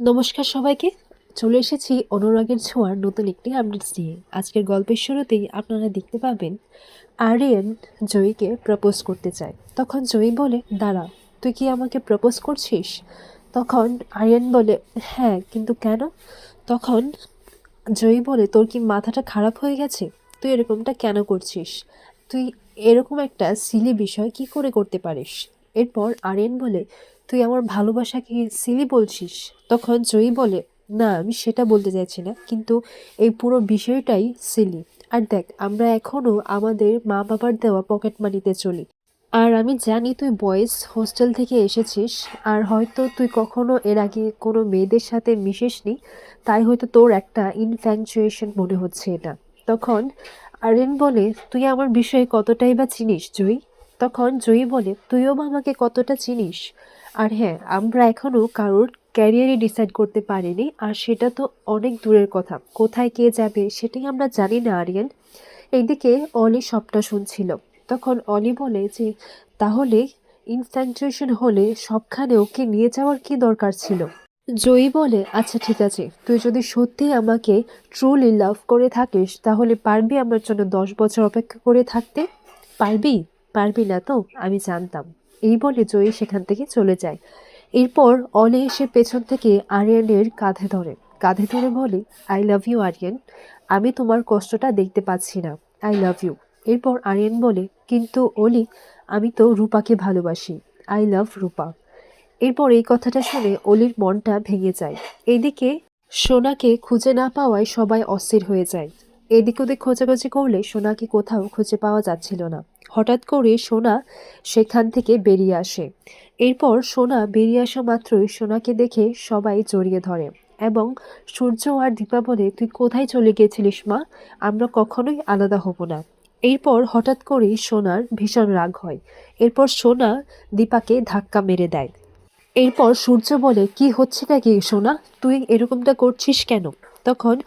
নমস্কার সবাইকে। চলে এসেছি অনুরাগের ছোঁয়ার নতুন একটি আপডেটস নিয়ে। আজকের গল্পের শুরুতেই আপনারা দেখতে পাবেন, আরিয়ান জয়ীকে প্রপোজ করতে চায়। তখন জয়ী বলে দাঁড়া তুই কি আমাকে প্রপোজ করছিস? তখন আরিয়ান বলে হ্যাঁ কিন্তু কেন? তখন জয়ী বলে, তোর কি মাথাটা খারাপ হয়ে গেছে? তুই এরকমটা কেন করছিস? তুই এরকম একটা সিলি বিষয় কি করে করতে পারিস? এরপর আরিয়ান বলে, তুই আমার ভালোবাসাকে সিলি বলছিস? তখন জয়ী বলে, না, আমি সেটা বলতে চাইছি না, কিন্তু এই পুরো বিষয়টাই সিলি আর দেখ, আমরা এখনও আমাদের মা বাবার দেওয়া পকেট মানিতে চলি। আর আমি জানি তুই বয়েজ হোস্টেল থেকে এসেছিস, আর হয়তো তুই কখনো এর আগে কোনো মেয়েদের সাথে মিশেসনি, তাই হয়তো তোর একটা ইনফ্যাংচুয়েশন মনে হচ্ছে এটা তখন আরেন বলে, তুই আমার বিষয়ে কতটাই বা চিনিস, জয়ী? তখন জয়ী বলে, তুইও আমাকে কতটা চিনিস? আর হ্যাঁ আমরা এখনও কারোর ক্যারিয়ারই ডিসাইড করতে পারিনি, আর সেটা তো অনেক দূরের কথা। কোথায় কে যাবে সেটাই আমরা জানি না, আরিয়ান। এইদিকে অলি সবটা শুনছিল। তখন অলি বলে যে, তাহলে ইনফ্যাংচুয়েশন হলে সবখানে ওকে নিয়ে যাওয়ার কি দরকার ছিল? জয়ী বলে আচ্ছা ঠিক আছে। তুই যদি সত্যি আমাকে ট্রুলি লাভ করে থাকিস, তাহলে পারবি আমার জন্য দশ বছর অপেক্ষা করে থাকতে? পারবি? পারবি না তো? আমি জানতাম। এই বলে জয়ী সেখান থেকে চলে যায়। এরপর অলে এসে পেছন থেকে আরিয়ানের কাঁধে ধরে। কাঁধে ধরে বলে আই লাভ ইউ আরিয়ান। আমি তোমার কষ্টটা দেখতে পাচ্ছি না। আই লাভ ইউ এরপর আরিয়ান বলে, কিন্তু অলি, আমি তো রূপাকে ভালোবাসি। I love Rupa. এরপর এই কথাটা শুনে অলির মনটা ভেঙে যায়। এদিকে সোনাকে খুঁজে না পাওয়ায় সবাই অস্থির হয়ে যায়। এদিক ওদিক খোঁজাখুঁজি করলে সোনাকে কোথাও খুঁজে পাওয়া যাচ্ছিল না। হঠাৎ করে সোনা সেখান থেকে বেরিয়ে আসে। এরপর সোনা বেরিয়ে আসা মাত্রই সোনাকে দেখে সবাই জড়িয়ে ধরে এবং সূর্য আর দীপা বলে, তুই কোথায় চলে গিয়েছিলিস মা? আমরা কখনোই আলাদা হব না। এরপর হঠাৎ করেই সোনার ভীষণ রাগ হয়। এরপর সোনা দীপাকে ধাক্কা মেরে দেয়। এরপর সূর্য বলে, কি হচ্ছেটা কি সোনা? তুই এরকমটা করছিস কেন? তখন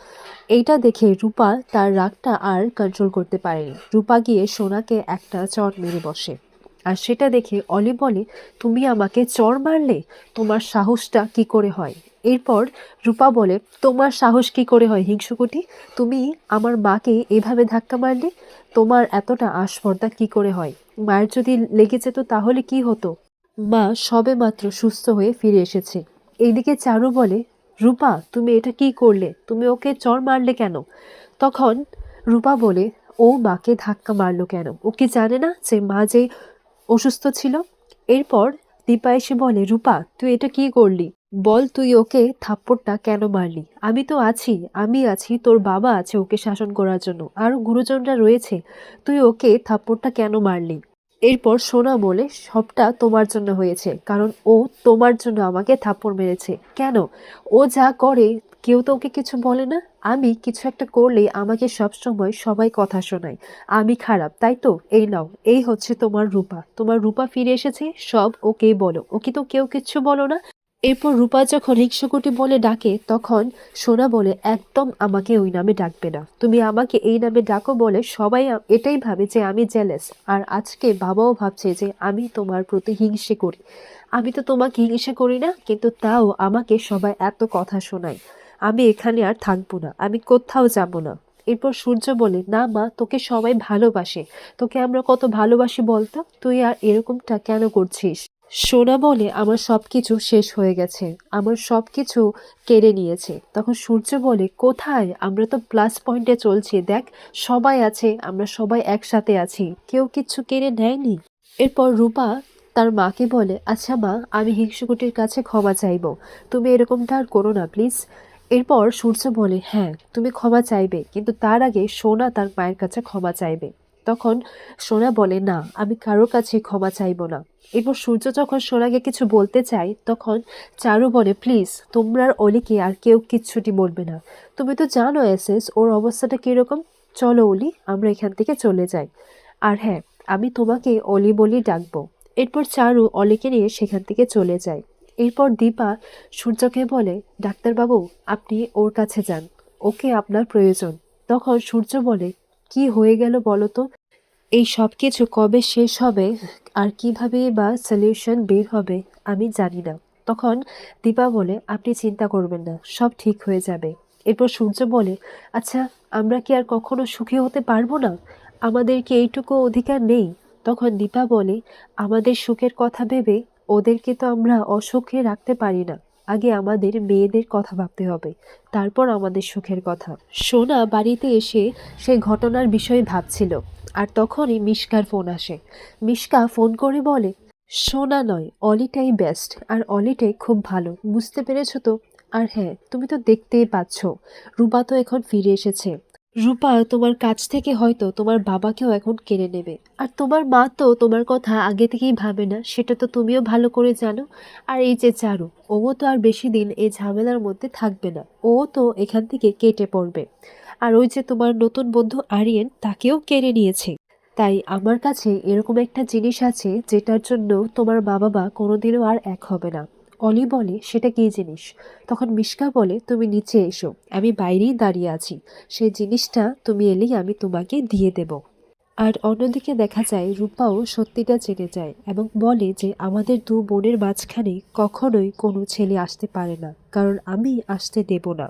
এইটা দেখে রূপা তার রাগটা আর কন্ট্রোল করতে পারেনি। রূপা গিয়ে সোনাকে একটা চর মেরে বসে। আর সেটা দেখে অলি বলে, তুমি আমাকে চর মারলে? তোমার সাহসটা কি করে হয়? এরপর রূপা বলে, তোমার সাহস কি করে হয় হিংসুকুটি? তুমি আমার মাকে এভাবে ধাক্কা মারলে? তোমার এতটা আস্পর্ধা কি করে হয়? মায়ের যদি লেগে যেত তাহলে কি হতো? মা সবে মাত্র সুস্থ হয়ে ফিরে এসেছে। এইদিকে চারু বলে রূপা, তুমি এটা কি করলে? তুমি ওকে চর মারলে কেন? তখন রূপা বলে, ও মাকে ধাক্কা মারলো কেন? ও কি জানে না যে মা যে অসুস্থ ছিল? এরপর দীপা এসে বলে, রূপা, তুই এটা কি করলি? বল তুই ওকে থাপ্পড়টা কেন মারলি? আমি তো আছি, আমি আছি, তোর বাবা আছে ওকে শাসন করার জন্য। আরও গুরুজনরা রয়েছে, তুই ওকে থাপ্পড়টা কেন মারলি? এরপর সোনা বলে, সবটা তোমার জন্য হয়েছে, কারণ ও তোমার জন্য আমাকে থাপ্পড় মেরেছে। কেন? ও যা করে, কেউ তো ওকে কিছু বলে না। আমি কিছু একটা করলেই আমাকে সবসময় সবাই কথা শোনায়। আমি খারাপ, তাই তো? এই নাও, এই হচ্ছে তোমার রূপা। তোমার রূপা ফিরে এসেছে, সব ওকেই বলো। ওকে তো কেউ কিচ্ছু বলো না। এরপর রূপা যখন হিংসুকুটি বলে ডাকে, তখন সোনা বলে, একদম আমাকে ওই নামে ডাকবে না। তুমি আমাকে এই নামে ডাকো বলে সবাই এটাই ভাবে যে আমি জেলেস আর আজকে বাবাও ভাবছে যে আমি তোমার প্রতি হিংসে করি। আমি তো তোমাকে হিংসে করি না, কিন্তু তাও আমাকে সবাই এত কথা শোনায়। আমি এখানে আর থাকব না, আমি কোথাও যাব না। এরপর সূর্য বলে, না মা, তোকে সবাই ভালোবাসে। তোকে আমরা কত ভালোবাসি বলতো? তুই আর এরকমটা কেন করছিস? সোনা বলে আমার সব কিছু শেষ হয়ে গেছে, আমার সব কিছু কেড়ে নিয়েছে। তখন সূর্য বলে, কোথায়? আমরা তো প্লাস পয়েন্টে চলছি। দেখ, সবাই আছে, আমরা সবাই একসাথে আছি। কেউ কিচ্ছু কেড়ে নেয়নি? এরপর রূপা তার মাকে বলে আচ্ছা মা, আমি হিংসুকুটির কাছে ক্ষমা চাইব। তুমি এরকমটা আর করো না প্লিজ এরপর সূর্য বলে হ্যাঁ তুমি ক্ষমা চাইবে, কিন্তু তার আগে সোনা তার মায়ের কাছে ক্ষমা চাইবে। তখন সোনা বলে, না, আমি কারোর কাছে ক্ষমা চাইব না। এরপর সূর্য যখন সোনাকে কিছু বলতে চায়, তখন চারু বলে, প্লিজ তোমরা অলিকে আর কেউ কিচ্ছুটি বলবে না। তুমি তো জানো এসএস ওর অবস্থাটা কীরকম? চলো অলি, আমরা এখান থেকে চলে যাই। আর হ্যাঁ আমি তোমাকে অলি বলি ডাকবো। এরপর চারু অলিকে নিয়ে সেখান থেকে চলে যায়। এরপর দীপা সূর্যকে বলে, ডাক্তারবাবু, আপনি ওর কাছে যান। ওকে আপনার প্রয়োজন। তখন সূর্য বলে কি হয়ে গেল বলো তো এই সব কিছু কবে শেষ হবে? আর কীভাবে বা সলিউশন বের হবে? আমি জানি না। তখন দীপা বলে, আপনি চিন্তা করবেন না, সব ঠিক হয়ে যাবে। এরপর সূর্য বলে আচ্ছা আমরা কি আর কখনো সুখী হতে পারব না? আমাদের কি এইটুকু অধিকার নেই? তখন দীপা বলে, আমাদের সুখের কথা ভেবে ওদেরকে তো আমরা অসুখে রাখতে পারি না। আগে আমাদের মেয়েদের কথা ভাবতে হবে। তারপর আমাদের সুখের কথা। সোনা বাড়িতে এসে সেই ঘটনার বিষয়ে ভাবছিল। আর তখনই মিশকার ফোন আসে। মিশকা ফোন করে বলে, সোনা নয়, অলিটাই বেস্ট আর অলিটাই খুব ভালো। বুঝতে পেরেছ তো? আর হ্যাঁ তুমি তো দেখতেই পাচ্ছ। রূপা তো এখন ফিরে এসেছে। রূপা, তোমার কাছ থেকে হয়তো তোমার বাবাকেও এখন কেড়ে নেবে। আর তোমার মা তো তোমার কথা আগে থেকেই ভাবে না, সেটা তো তুমিও ভালো করে জানো। আর এই যে চারু ও তো আর বেশি দিন এই ঝামেলার মধ্যে থাকবে না। ও তো এখান থেকে কেটে পড়বে। আর ওই যে তোমার নতুন বন্ধু আরিয়েন, তাকেও কেড়ে নিয়েছে। তাই আমার কাছে এরকম একটা জিনিস আছে, যেটার জন্য তোমার মা বাবা কোনোদিনও আর এক হবে না। অলি বলে, সেটা কী জিনিস? তখন মিশকা বলে, তুমি নিচে এসো, আমি বাইরেই দাঁড়িয়ে আছি, সেই জিনিসটা তুমি এলেই আমি তোমাকে দিয়ে দেব। আর অন্যদিকে দেখা যায়, রূপাও সত্যিটা জেনে যায় এবং বলে যে, আমাদের দু বোনের মাঝখানে কখনোই কোনো ছেলে আসতে পারে না, কারণ আমি আসতে দেব না।